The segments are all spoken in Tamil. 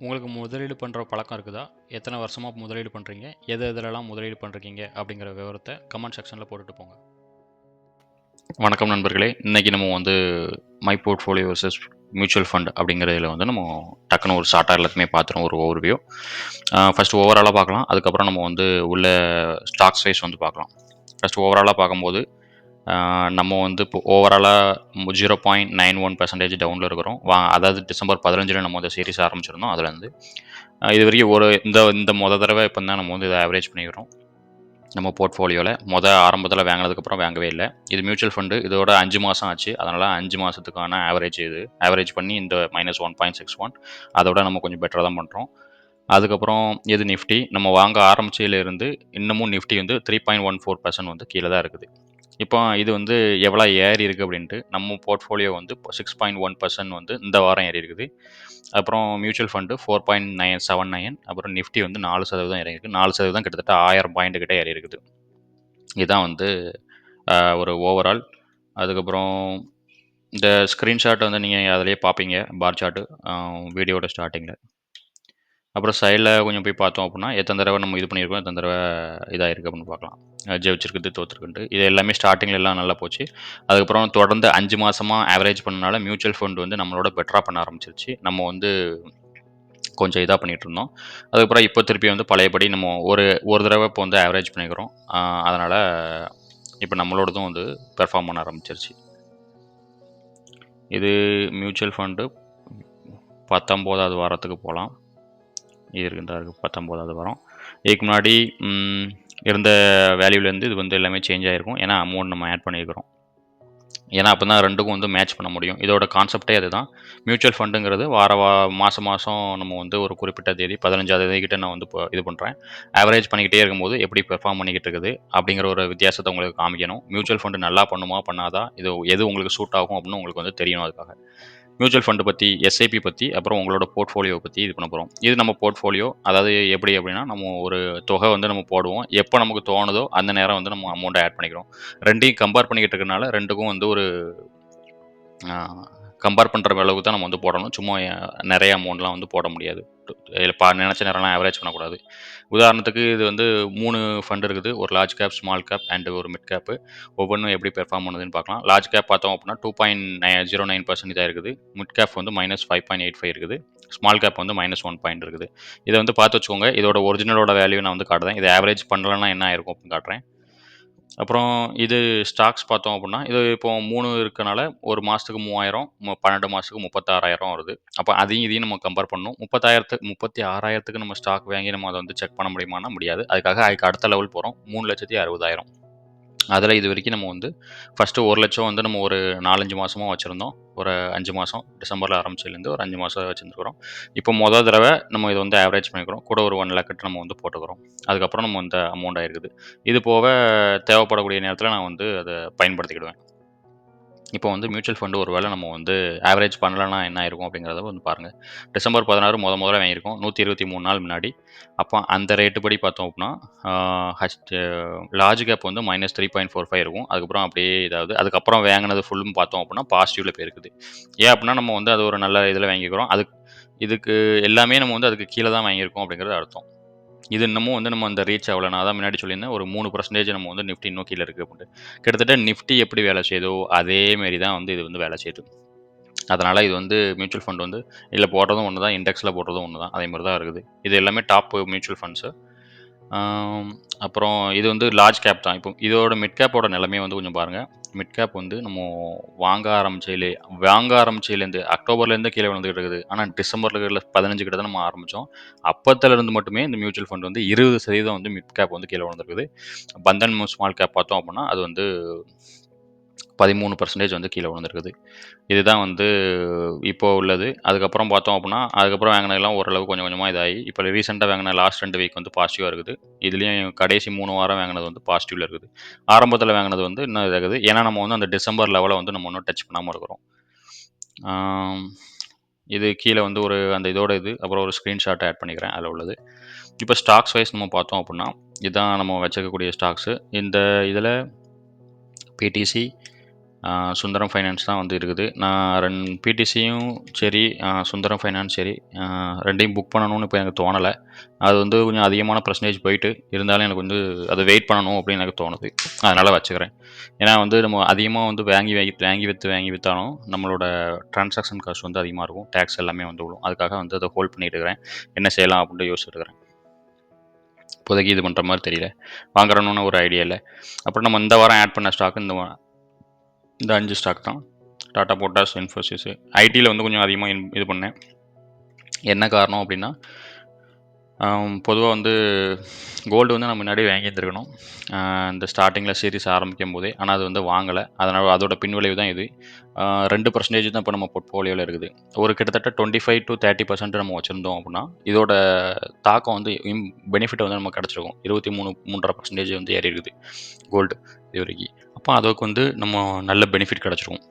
உங்களுக்கு முதலீடு பண்ணுற பழக்கம் இருக்குதா? எத்தனை வருஷமாக முதலீடு பண்ணுறீங்க எது எதுலலாம் முதலீடு பண்ணுறீங்க அப்படிங்கிற விவரத்தை கமெண்ட் செக்ஷனில் போட்டுட்டு போங்க. வணக்கம் நண்பர்களே. இன்றைக்கி நம்ம வந்து my portfolio versus mutual fund அப்படிங்கிறதுல வந்து நம்ம டக்குன்னு ஒரு ஷார்ட்டாக எல்லாத்தையுமே பார்த்துருவோம். ஒரு ஓவர்வியூ ஃபஸ்ட்டு ஓவராலாக பார்க்கலாம். அதுக்கப்புறம் நம்ம வந்து உள்ள ஸ்டாக்ஸ் வைஸ் வந்து பார்க்கலாம். ஃபஸ்ட்டு ஓவராலாக பார்க்கும்போது நம்ம வந்து இப்போ ஓவராலாக zero point nine one percentage டவுனில் இருக்கிறோம். வா அதாவது டிசம்பர் பதினஞ்சில் நம்ம இந்த சீரிஸ் ஆரம்பிச்சிருந்தோம் அதுலேருந்து இது வரைக்கும் ஒரு இந்த இந்த மொத தடவை இப்போ தான் நம்ம வந்து இதை ஆவரேஜ் பண்ணிக்கிறோம். நம்ம போர்ட்ஃபோலியோவில் மொத ஆரம்பத்தில் வாங்கினதுக்கப்புறம் வாங்கவே இல்லை. இது மியூச்சுவல் ஃபண்டு இதோட அஞ்சு மாதம் ஆச்சு. அதனால் அஞ்சு மாதத்துக்கான ஆவரேஜ் இது. ஆவரேஜ் பண்ணி இந்த minus one point six one அதோட நம்ம கொஞ்சம் பெட்டராக தான் பண்ணுறோம் அதுக்கப்புறம் இது நிஃப்டி நம்ம வாங்க ஆரம்பிச்சதுலேருந்து இன்னமும் நிஃப்டி வந்து three point one four percent வந்து கீழே தான் இருக்குது. இப்போ இது வந்து எவ்வளோ ஏறி இருக்குது அப்படின்ட்டு நம்ம போர்ட்ஃபோலியோ வந்து சிக்ஸ் பாயிண்ட் ஒன் பர்சன்ட் வந்து இந்த வாரம் ஏறி இருக்குது. அப்புறம் mutual fund four point nine seven nine அப்புறம் நிஃப்டி வந்து நாலு சதவீதம் ஏறி இருக்குது நாலு சதவீதம் கிட்டத்தட்ட ஆயிரம் பாயிண்ட் கிட்டே ஏறி இருக்குது. இதுதான் வந்து ஒரு ஓவரால் அதுக்கப்புறம் இந்த ஸ்க்ரீன்ஷாட் வந்து நீங்கள் அதிலேயே பார்ப்பீங்க பார் சார்ட்டு வீடியோட ஸ்டார்டிங்கில் அப்புறம் சைடில் கொஞ்சம் போய் பார்த்தோம் அப்படின்னா எத்தனை தடவை நம்ம இது பண்ணியிருக்கோம் எத்தனை தடவை இதாக இருக்குது அப்படின்னு பார்க்கலாம். ஜெயிச்சிருக்குது தோற்றுருக்குன்ட்டு இது எல்லாமே ஸ்டார்டிங்கில் எல்லாம் நல்லா போச்சு. அதுக்கப்புறம் தொடர்ந்து அஞ்சு மாதமாக ஆவரேஜ் பண்ணனால மியூச்சுவல் ஃபண்ட் வந்து நம்மளோட பெட்டராக பண்ண ஆரம்பிச்சிருச்சு. நம்ம வந்து கொஞ்சம் இதாக பண்ணிகிட்டு இருந்தோம் அதுக்கப்புறம் இப்போ திருப்பி வந்து பழையபடி நம்ம ஒரு ஒரு தடவை இப்போ வந்து ஆவரேஜ் பண்ணிக்கிறோம். அதனால் இப்போ நம்மளோடதும் வந்து பெர்ஃபார்ம் பண்ண ஆரம்பிச்சிருச்சு. இது மியூச்சுவல் ஃபண்டு பத்தொம்போதாவது வாரத்துக்கு போகலாம். இது பத்தொம்போதாவது வாரம். இதுக்கு முன்னாடி இருந்த வேல்யூலேருந்து இது வந்து எல்லாமே சேஞ்ச் ஆகிருக்கும் ஏன்னா அமௌண்ட் நம்ம ஆட் பண்ணியிருக்கிறோம். ஏன்னா அப்போ தான் ரெண்டுக்கும் வந்து மேட்ச் பண்ண முடியும். இதோட கான்செப்டே அதுதான். மியூச்சுவல் ஃபண்டுங்கிறது வார வா மாதம் மாதம் நம்ம வந்து ஒரு குறிப்பிட்ட தேதி பதினஞ்சாவது தேதிக்கிட்ட நான் வந்து இப்போ இது பண்ணுறேன் ஆவரேஜ் பண்ணிக்கிட்டே இருக்கும்போது எப்படி பெர்ஃபார்ம் பண்ணிக்கிட்டு இருக்குது அப்படிங்கிற ஒரு வித்தியாசத்தை உங்களுக்கு காமிக்கணும். மியூச்சுவல் ஃபண்டு நல்லா பண்ணுமா பண்ணாதா? இது எது உங்களுக்கு சூட் ஆகும் அப்படின்னு உங்களுக்கு வந்து தெரியணும் அதுக்காக. மியூச்சுவல் ஃபண்டு பற்றி எஸ்ஐபி பற்றி அப்புறம் உங்களோட போர்ட்ஃபோலியோ பற்றி இது பண்ண போகிறோம் இது நம்ம போர்ட்ஃபோலியோ அதாவது எப்படி அப்படின்னா நம்ம ஒரு தொகை வந்து நம்ம போடுவோம். எப்போ நமக்கு தோணுதோ அந்த நேரம் வந்து நம்ம அமௌண்ட்டை ஆட் பண்ணிக்கிறோம். ரெண்டையும் கம்பேர் பண்ணிக்கிட்டு இருக்கனால ரெண்டுக்கும் வந்து ஒரு கம்பேர் பண்ணுற அளவுக்கு தான் நம்ம வந்து போடணும். சும்மா நிறைய அமௌண்ட்லாம் வந்து போட முடியாது. இதில் பா நினச்ச நேரம்லாம் ஆவரேஜ் பண்ணக்கூடாது. உதாரணத்துக்கு இது வந்து மூணு ஃபண்ட் இருக்குது. ஒரு large cap small cap and ஒரு மிட் கேப்பு ஒவ்வொன்றும் எப்படி பெர்ஃபார்ம் பண்ணுதுன்னு பார்க்கலாம். லார்ஜ் கேப் பார்த்தோம் அப்படின்னா two point nine zero nine percent இதாக இருக்குது. மிட் கேப் வந்து minus five point eight five இருக்குது. ஸ்மால் கேப் வந்து மைனஸ் ஒன் பாயிண்ட் இருக்குது. இதை வந்து பார்த்து வச்சுக்கோங்க. இதோட ஒரிஜினலோட வேல்யூ நான் வந்து காட்டுறேன். இதை ஆவரேஜ் பண்ணலன்னா என்ன ஆயிருக்கும் அப்படின்னு காட்டுறேன். அப்புறம் இது ஸ்டாக்ஸ் பார்த்தோம் அப்படின்னா இது இப்போ மூணு இருக்கனால ஒரு மாதத்துக்கு மூவாயிரம் மு- பன்னெண்டு மாதத்துக்கு முப்பத்தாறாயிரம் வருது. அப்போ அதையும் இதையும் நம்ம கம்பேர் பண்ணணும். முப்பத்தாயிரத்துக்கு முப்பத்தி ஆறாயிரத்துக்கு நம்ம ஸ்டாக் வாங்கி நம்ம அதை வந்து செக் பண்ண முடியுமானா முடியாது. அதுக்காக அதுக்கு அடுத்த லெவல் போகிறோம் மூணு லட்சத்தி அறுபதாயிரம். அதில் இது வரைக்கும் நம்ம வந்து ஃபஸ்ட்டு ஒரு லட்சம் வந்து நம்ம ஒரு நாலஞ்சு மாதமாக வச்சுருந்தோம். ஒரு அஞ்சு மாதம் டிசம்பரில் ஆரம்பிச்சதுலேருந்து ஒரு அஞ்சு மாதம் வச்சுருந்துருக்குறோம். இப்போ மொதல் தடவை நம்ம இதை வந்து ஆவரேஜ் பண்ணிக்கிறோம். கூட ஒரு ஒன் லேக்கெட் நம்ம வந்து போட்டுக்கிறோம். அதுக்கப்புறம் நம்ம இந்த அமௌண்ட் ஆகிருக்குது இது போக தேவைப்படக்கூடிய நேரத்தில் நான் வந்து அதை பயன்படுத்திக்கிடுவேன். இப்போ வந்து மியூச்சுவல் ஃபண்டு ஒரு வேளை நம்ம வந்து ஆவரேஜ் பண்ணலன்னா என்ன ஆயிருக்கும் அப்படிங்கிறத வந்து பாருங்கள் டிசம்பர் பதினாறு முத முதல்ல வாங்கியிருக்கோம். நூற்றி இருபத்தி மூணு நாள் முன்னாடி. அப்போ அந்த ரேட்டு படி பார்த்தோம் அப்படின்னா ஹஸ்ட் லார்ஜ் கேப் வந்து minus three point four five இருக்கும். அதுக்கப்புறம் அப்படியே இதாவது அதுக்கப்புறம் வாங்கினது ஃபுல்லும் பார்த்தோம் அப்படின்னா பாசிட்டிவில் போயிருக்குது. ஏன் அப்படின்னா நம்ம வந்து அது ஒரு நல்ல இதில் வாங்கிக்கிறோம். அதுக்கு இதுக்கு எல்லாமே நம்ம வந்து அதுக்கு கீழே தான் வாங்கியிருக்கோம் அப்படிங்கிறது அர்த்தம். இது இன்னமும் வந்து நம்ம அந்த ரீச் ஆகலை. நான் தான் முன்னாடி சொல்லியிருந்தேன் ஒரு மூணு பர்சன்டேஜ் நம்ம வந்து நிஃப்டி நோக்கியில் கீழே இருக்குது அப்படின்ட்டு. கிட்டத்தட்ட நிஃப்டி எப்படி வேலை செய்தோ அதேமாரி தான் வந்து இது வந்து வேலை செய்யுது. அதனால் இது வந்து மியூச்சுவல் ஃபண்ட் வந்து இதில் போடுறதும் ஒன்று தான் இண்டெக்ஸில் போடுறதும் ஒன்று தான் அதே மாதிரி தான் இருக்குது. இது எல்லாமே டாப் மியூச்சுவல் ஃபண்ட்ஸு அப்புறம் இது வந்து லார்ஜ் கேப் தான். இப்போ இதோட மிட் கேப்போட நிலைமையை வந்து கொஞ்சம் பாருங்கள் மிட் கேப் வந்து நம்ம வாங்க ஆரம்பிச்சதுலே வாங்க ஆரம்பிச்சதுலேருந்து அக்டோபர்லேருந்து கீழே வந்துகிட்டு இருக்குது. ஆனால் டிசம்பரில் பதினஞ்சு கிட்ட தான் நம்ம ஆரம்பித்தோம் அப்பத்துலேருந்து மட்டுமே இந்த மியூச்சுவல் ஃபண்ட் வந்து இருபது சதவீதம் வந்து மிட் கேப் வந்து கீழே வந்துருக்குது பந்தன் ஸ்மால் கேப் பார்த்தோம் அப்படின்னா அது வந்து பதிமூணு பர்சன்டேஜ் வந்து கீழே விழுந்திருக்குது. இதுதான் வந்து இப்போ உள்ளது. அதுக்கப்புறம் பார்த்தோம் அப்படின்னா அதுக்கப்புறம் வாங்கினதெல்லாம் ஓரளவு கொஞ்சம் கொஞ்சமாக இதாகி இப்போ ரீசெண்டாக வாங்கின லாஸ்ட் ரெண்டு வீக் வந்து பாசிட்டிவாக இருக்குது. இதுலேயும் கடைசி மூணு வாரம் வாங்கினது வந்து பாசிட்டிவில் இருக்குது. ஆரம்பத்தில் வாங்கினது வந்து இன்னும் இதாகுது. ஏன்னா நம்ம வந்து அந்த டிசம்பர் லெவலை வந்து நம்ம இன்னும் டச் பண்ணாமல் இருக்கிறோம். இது கீழே வந்து ஒரு அந்த இதோட இது அப்புறம் ஒரு ஸ்க்ரீன்ஷாட் ஆட் பண்ணிக்கிறேன் அதில் உள்ளது. இப்போ ஸ்டாக்ஸ் வைஸ் நம்ம பார்த்தோம் அப்படின்னா இதுதான் நம்ம வச்சுக்கக்கூடிய ஸ்டாக்ஸு இந்த இதில் பிடிசி சுந்தரம் ஃபைனான்ஸ் தான் வந்து இருக்குது. நான் ரெண் பிடிசியும் சரி சுந்தரம் ஃபைனான்ஸ் சரி ரெண்டையும் புக் பண்ணணும்னு இப்போ எனக்கு தோணலை. அது வந்து கொஞ்சம் அதிகமான பர்சன்டேஜ் போயிட்டு இருந்தாலும் எனக்கு வந்து அதை வெயிட் பண்ணணும் அப்படின்னு எனக்கு தோணுது. அதனால் வச்சுக்கிறேன். ஏன்னா வந்து நம்ம அதிகமாக வந்து வாங்கி வாங்கி வாங்கி விற்று வாங்கி விற்றாலும் நம்மளோட ட்ரான்சாக்ஷன் காஸ்ட் வந்து அதிகமாக இருக்கும். டேக்ஸ் எல்லாமே வந்து விடும் அதுக்காக வந்து அதை ஹோல்ட் பண்ணிட்டு இருக்கிறேன். என்ன செய்யலாம் அப்படின்ட்டு யோசிச்சுட்டு இருக்கிறேன். இப்போதைக்கு இது பண்ணுற மாதிரி தெரியல. வாங்குறணும்னு ஒரு ஐடியா இல்லை அப்புறம் நம்ம இந்த வாரம் ஆட் பண்ண ஸ்டாக் இந்த இந்த அஞ்சு ஸ்டாக் தான். டாடா போட்டாஸ் இன்ஃபோசிஸ் ஐடியில் வந்து கொஞ்சம் அதிகமாக இது பண்ணேன். என்ன காரணம் அப்படின்னா பொதுவாக வந்து கோல்டு வந்து நம்ம முன்னாடியே வாங்கியிருந்துருக்கணும். இந்த ஸ்டார்டிங்கில் சீரிஸ் ஆரம்பிக்கும் போதே. ஆனால் அது வந்து வாங்கலை. அதனால் அதோட பின்விளைவு தான் இது. ரெண்டு பர்சன்டேஜ் தான் இப்போ நம்ம போர்ட்ஃபோலியோவில் இருக்குது. ஒரு கிட்டத்தட்ட twenty five to thirty percent நம்ம வச்சுருந்தோம் அப்படின்னா இதோட தாக்கம் வந்து பெனிஃபிட் வந்து நமக்கு கிடச்சிருக்கும். இருபத்தி மூணு மூன்றரை பர்சன்டேஜ் வந்து ஏறி இருக்குது கோல்டு இது வரைக்கும். அப்போ அதுக்கு வந்து நம்ம நல்ல பெனிஃபிட் கிடச்சிருக்கும்.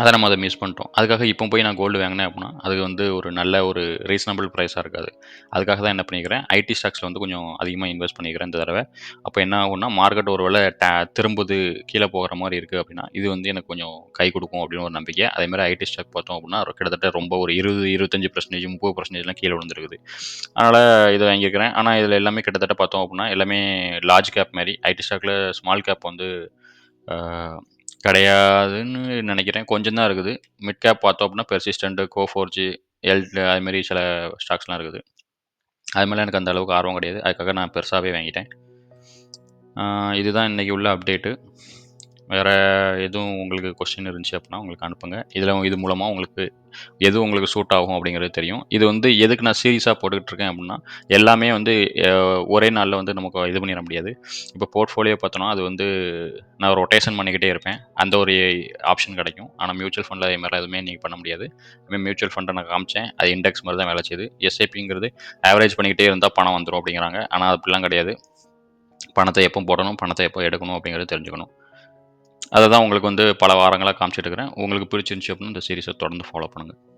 அதை நம்ம அதை மிஸ் பண்ணிட்டோம். அதுக்காக இப்போ போய் நான் கோல்டு வாங்கினேன் அப்படின்னா அது வந்து ஒரு நல்ல ஒரு ரீசனபிள் ப்ரைஸாக இருக்காது. அதுக்காக தான் என்ன பண்ணிக்கிறேன் ஐடி ஸ்டாக்ஸில் வந்து கொஞ்சம் அதிகமாக இன்வெஸ்ட் பண்ணிக்கிறேன் இந்த தடவை. அப்போ என்ன ஆகும்னா மார்க்கெட் ஒரு வேளை டே திரும்புது கீழே போகிற மாதிரி இருக்குது அப்படின்னா இது வந்து எனக்கு கொஞ்சம் கை கொடுக்கும் அப்படின்னு ஒரு நம்பிக்கை. அதேமாதிரி ஐடி ஸ்டாக் பார்த்தோம் அப்படின்னா கிட்டத்தட்ட ரொம்ப ஒரு இருபது இருபத்தஞ்சு பர்சன்டேஜ் முப்பது பர்சன்டேஜ்லாம் கீழே விழுந்துருக்குது. அதனால் இதை வாங்கியிருக்கிறேன் ஆனால் இதில் எல்லாமே கிட்டத்தட்ட பார்த்தோம் அப்படின்னா எல்லாமே லார்ஜ் கேப் மாதிரி ஐடி ஸ்டாக்கில் ஸ்மால் கேப் வந்து கிடையாதுன்னு நினைக்கிறேன். கொஞ்சம் தான் இருக்குது. மிட் கேப் பார்த்தோம் அப்படின்னா பெர்சிஸ்டண்ட்டு கோ ஃபோர்ஜி எல் அதுமாரி சில ஸ்டாக்ஸ்லாம் இருக்குது. அது மேலே எனக்கு அந்த அளவுக்கு ஆர்வம் கிடையாது. அதுக்காக நான் பெருசாகவே வாங்கிட்டேன். இதுதான் இன்றைக்கி உள்ள அப்டேட்டு வேறு எதுவும் உங்களுக்கு கொஸ்டின் இருந்துச்சு அப்படின்னா உங்களுக்கு அனுப்புங்க. இதில் இது மூலமாக உங்களுக்கு எது உங்களுக்கு சூட் ஆகும் அப்படிங்கிறது தெரியும். இது வந்து எதுக்கு நான் சீரியஸாக போட்டுக்கிட்டு இருக்கேன் அப்படின்னா எல்லாமே வந்து ஒரே நாளில் வந்து நமக்கு இது பண்ணிட முடியாது. இப்போ போர்ட்ஃபோலியோ பார்த்தோன்னா அது வந்து நான் ரொட்டேஷன் பண்ணிக்கிட்டே இருப்பேன். அந்த ஒரு ஆப்ஷன் கிடைக்கும். ஆனால் மியூச்சுவல் ஃபண்டில் அதே மாதிரி எதுவுமே நீங்கள் பண்ண முடியாது. அதுமாதிரி மியூச்சுவல் ஃபண்டை நான் காமிச்சேன். அது இண்டெக்ஸ் மாதிரி தான் வேலை செய்யுது. எஸ்ஐபிங்கிறது ஆவரேஜ் பண்ணிக்கிட்டே இருந்தால் பணம் வந்துடும் அப்படிங்கிறாங்க. ஆனால் அப்படிலாம் கிடையாது. பணத்தை எப்போ போடணும் பணத்தை எப்போ எடுக்கணும் அப்படிங்கிறது தெரிஞ்சுக்கணும். அதை தான் உங்களுக்கு வந்து பல வாரங்களாக காமிச்சிட்டு இருக்கிறேன். உங்களுக்கு பிடிச்சிருந்துச்சி அப்படின்னா இந்த சீரிஸை தொடர்ந்து ஃபாலோ பண்ணுங்கள்